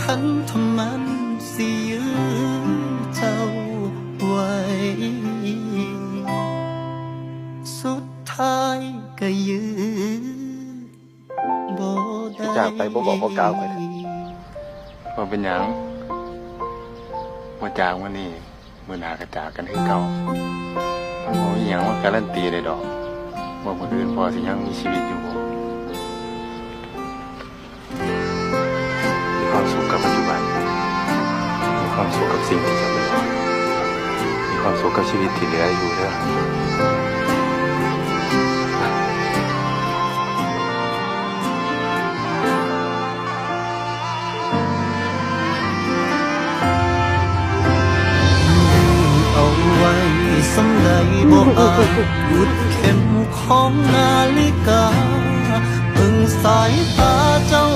ฉันทำมันสิยื้อเจ้าไว้ สุดท้ายก็ยื้อบ่ได้จากไปบ่บอกบ่กล่าวไปเถอะว่าเป็นหยังมาจากวันนี้มื่อหนากระจากกันคือเก่ามันบ่มีหยังมาการันตีได้ดอกว่าคนอื่นพอสิยังมีชีวิตอยู่บ่ ความสุขกับปัจจุบัน มีความสุขกับสิ่งที่จะเป็นมีความสุขกับชีวิตที่เหลืออยู่เด้เอาไว้สำใดบ่อาจหยุดเข็มของนาฬิกา เพิ่งสายตาเจ้า